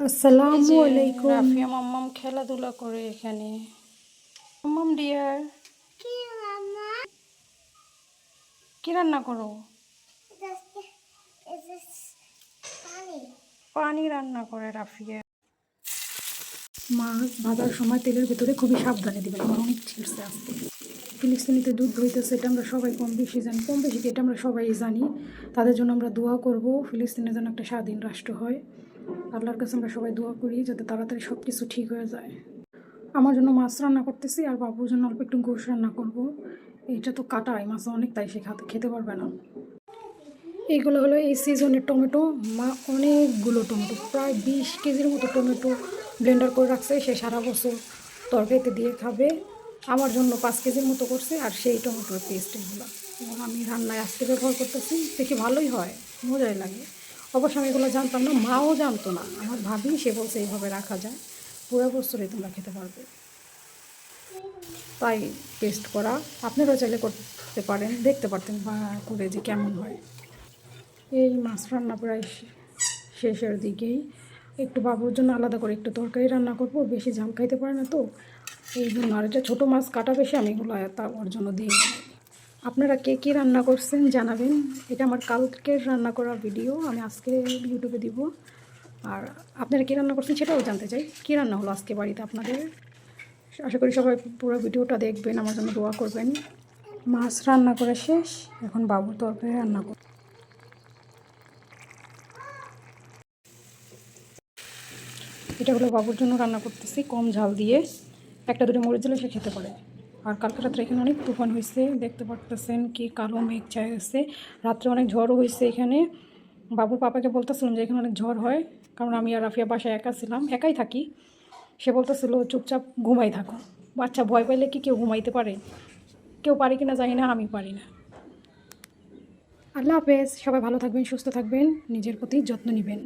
আসসালামু আলাইকুম রাফিয়া মাম্মাম খেলাধুলা করে এখানে। মাম্মাম ডিয়ার কি রান্না করো? পানি রান্না করে রাফিয়া। মাছ ভাজার সময় তেলের ভিতরে খুবই সাবধানে দিবেন আমার অনেক ছিঁড়ছে আসতে ফিলিস্তিনিতে দুধ হইতেছে এটা আমরা সবাই কম বেশি জানি কম বেশি এটা আমরা সবাই জানি। তাদের জন্য আমরা দোয়া করব ফিলিস্তিনের জন্য একটা স্বাধীন রাষ্ট্র হয়। আল্লাহর কাছে আমরা সবাই দোয়া করি যাতে তাড়াতাড়ি সব কিছু ঠিক হয়ে যায়। আমার জন্য মাছ রান্না করতেছি আর বাবুর জন্য অল্প একটু গোশ রান্না করব। এইটা তো কাটাই মাছ অনেক, তাই সে খাতে খেতে পারবে না। এইগুলো হলো এই সিজনের টমেটো, মা অনেকগুলো টমেটো, প্রায় বিশ কেজির মতো টমেটো ব্লেন্ডার করে রাখছে। সে সারা বছর তরকারিতে দিয়ে খাবে। আমার জন্য পাঁচ কেজির মতো করছে আর সেই টমেটোর পেস্ট এগুলো। আমি রান্নায় আজকে ব্যবহার করতেছি, দেখি ভালোই হয়, মজাই লাগে। অবশ্য আমি এগুলো জানতাম না, মাও জানতো না। আমার ভাবি সে বলছে, এইভাবে রাখা যায়। পুরো বছরে তোমরা খেতে পারবে। তাই পেস্ট করা। আপনারাও চাইলে করতে পারেন, দেখতে পারতেন বা করে যে কেমন হয়। এই মাছ রান্না প্রায় শেষের দিকেই। একটু বাবুর জন্য আলাদা করে একটু তরকারি রান্না করব, বেশি ঝাল খাইতে পারে না তো। এই জন্য আর এটা ছোটো মাছ কাটা বেশি, আমি এগুলো তা ওর জন্য দিয়ে। আপনারা কে কী রান্না করছেন জানাবেন। এটা আমার কালকের রান্না করা ভিডিও, আমি আজকে ইউটিউবে দিব। আর আপনারা কী রান্না করছেন সেটাও জানতে চাই। কী রান্না হলো আজকে বাড়িতে আপনাদের? আশা করি সবাই পুরো ভিডিওটা দেখবেন, আমার জন্য দোয়া করবেন। মাছ রান্না করে শেষ, এখন বাবুর তরকারি রান্না করব। এটা হলো বাবুর জন্য রান্না করতেছি, কম ঝাল দিয়ে। একটা দুটো মরিচ দিলে সে খেতে পারে। কালকে রাত্রে এখানে অনেক তুফান হয়েছে, দেখতে পারতেছেন কি কালো মেঘ চাই হয়েছে। রাত্রে অনেক ঝড়ও হয়েছে এখানে। বাবুর পাপাকে বলতেছিলাম যে এখানে অনেক ঝড় হয়, কারণ আমি আর রাফিয়া বাসায় একা ছিলাম, একাই থাকি। সে বলতেছিল, চুপচাপ ঘুমাই থাকো। বাচ্চা ভয় পাইলে কি কেউ ঘুমাইতে পারে? কেউ পারে কি না জানি না, আমি পারি না। আল্লাহ হাফেজ, সবাই ভালো থাকবেন, সুস্থ থাকবেন, নিজের প্রতি যত্ন নেবেন।